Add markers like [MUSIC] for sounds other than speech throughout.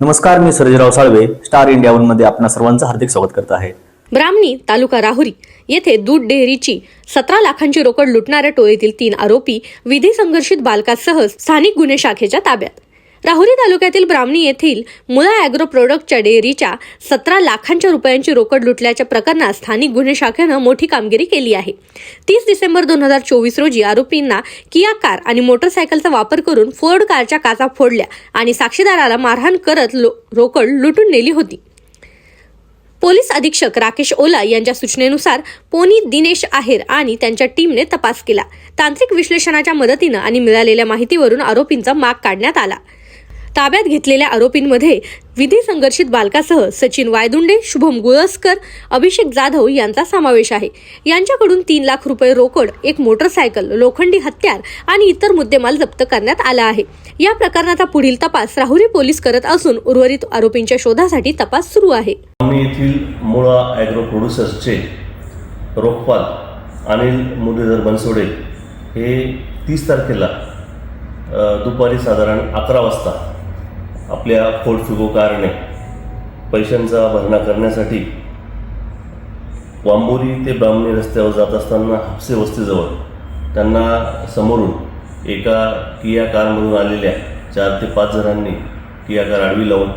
नमस्कार मी Sarjerao Salve star India वनमध्ये आपणा सर्वांचं हार्दिक स्वागत करत आहे. ब्राह्मणी तालुका राहुरी येथे दूध डेअरीची सतरा लाखांची रोकड लुटणाऱ्या टोळीतील तीन आरोपी विधी संघर्षित बालकासह स्थानिक गुन्हे शाखेच्या ताब्यात. राहुरी तालुक्यातील ब्राह्मणी येथील मुळा अॅग्रो प्रोडक्टच्या डेअरीच्या सतरा लाखांच्या रुपयांची रोकड लुटल्याच्या प्रकरणात स्थानिक गुन्हे शाखेनं मोठी कामगिरी केली आहे. तीस डिसेंबर दोन हजार चोवीस रोजी आरोपींना किया कार आणि मोटरसायकलचा वापर करून फोर्ड कारच्या काचा फोडल्या आणि साक्षीदाराला मारहाण करत लो- रोकड लुटून नेली होती. पोलीस अधीक्षक राकेश ओला यांच्या सूचनेनुसार पोनी दिनेश आहेर आणि त्यांच्या टीमने तपास केला. तांत्रिक विश्लेषणाच्या मदतीनं आणि मिळालेल्या माहितीवरून आरोपींचा माग काढण्यात आला. ताब्यात घेतलेल्या आरोपींमध्ये विधी संघर्षित बालकासह सचिन वायदुंडे शुभम गुळसकर अभिषेक जाधव यांचा समावेश आहे. यांच्याकडून तीन लाख रुपये रोकड एक मोटरसायकल लोखंडी हत्यार आणि इतर मुद्देमाल जप्त करण्यात आला आहे. या प्रकरणाचा पुढील तपास राहुरी पोलीस करत असून उर्वरित आरोपींच्या शोधासाठी तपास सुरू आहे. येथील मुळा ॲग्रो प्रोड्युसर्सचे रोखपाल अनिल मुरलीधर बनसोडे हे तीस तारखेला दुपारी साधारण अकरा वाजता आपल्या फोर्ट पैशांचा भरणा करण्यासाठी वांबोरी ते ब्राह्मणी रस्त्यावर जात असताना हापसे वस्तीजवळ त्यांना समोरून एका किया कारमधून आलेल्या चार ते पाच जणांनी किया कार आडवी लावून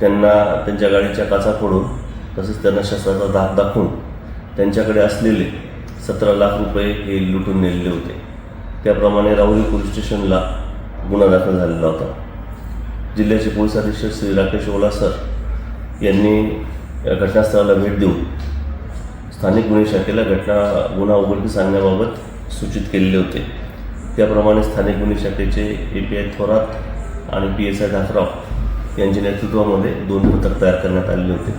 त्यांना त्यांच्या गाडीच्या काचा फोडून तसेच त्यांना शस्त्राचा धाक दाखवून त्यांच्याकडे असलेले सतरा लाख रुपये हे लुटून नेलेले होते. त्याप्रमाणे राहुरी पोलीस स्टेशनला गुन्हा दाखल झालेला होता. जिल्ह्याचे पोलीस अधीक्षक श्री राकेश ओला सर यांनी या घटनास्थळाला भेट देऊन स्थानिक गुन्हे शाखेला घटना गुन्हा उघडकीस सांगण्याबाबत सूचित केलेले होते. त्याप्रमाणे स्थानिक गुन्हे शाखेचे ए पी आय थोरात आणि पी एस आय ठाकराव यांच्या नेतृत्वामध्ये दोन पथक तयार करण्यात आलेले होते.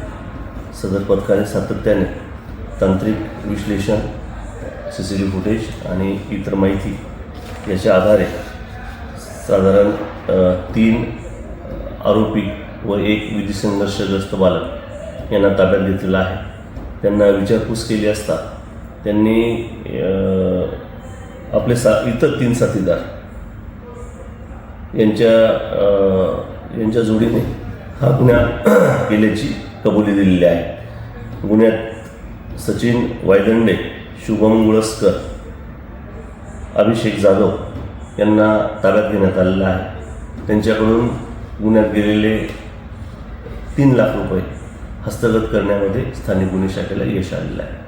सदर पथकाने सातत्याने तांत्रिक विश्लेषण सी सी टी फुटेज आणि इतर माहिती याच्या आधारे साधारण तीन आरोपी व एक विधी संघर्षग्रस्त बालक यांना ताब्यात घेतलेला आहे. त्यांना विचारपूस केली असता त्यांनी आपले सा इतर तीन साथीदार यांच्या यांच्या जोडीने हा गुन्हा [CLEARS THROAT] केल्याची कबुली दिलेली आहे. गुन्ह्यात सचिन वायदंडे शुभम गुळसकर अभिषेक जाधव यांना ताब्यात घेण्यात आलेला आहे. त्यांच्याकडून गुन्ह्यात गेलेले तीन लाख रुपये हस्तगत करण्यामध्ये स्थानिक गुन्हे शाखेला यश आलेलं आहे.